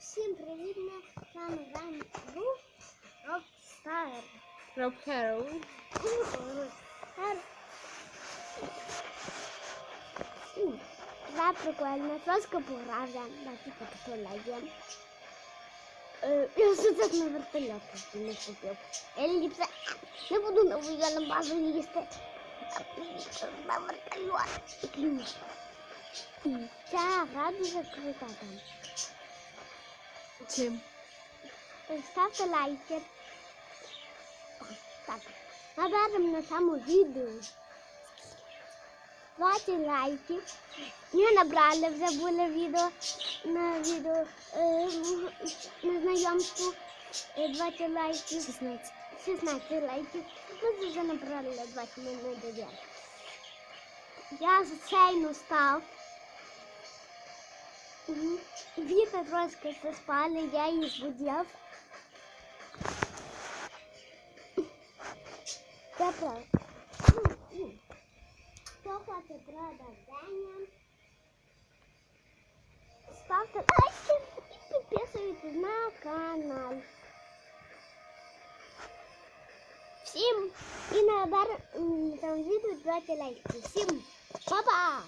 Всім привіт, ми з вами граємо гру Rockstar. Rockstar. М, Гра прикольна, трошки пограв да, тільки представляю. Е, Я все так на вертольот не купив. Я ліпше не буду на воєнну базу їсти. На вертольот. Ця гра дуже крута там. Чим? Ставте лайки. Так, наберемо на цьому відео. 20 лайків. Ми набрали вже було відео на відео е, на знайомству е, 20 лайків. 16. 16 лайків. Ми вже набрали 20 минут 9. Я за цейну став. Віта трошки заспали, я її збудив. Це правда. Хто хоче продовження? Ставте лайки і підписуйтесь на канал. Всім і набер м, там відео 20 лайків. Всім па-па!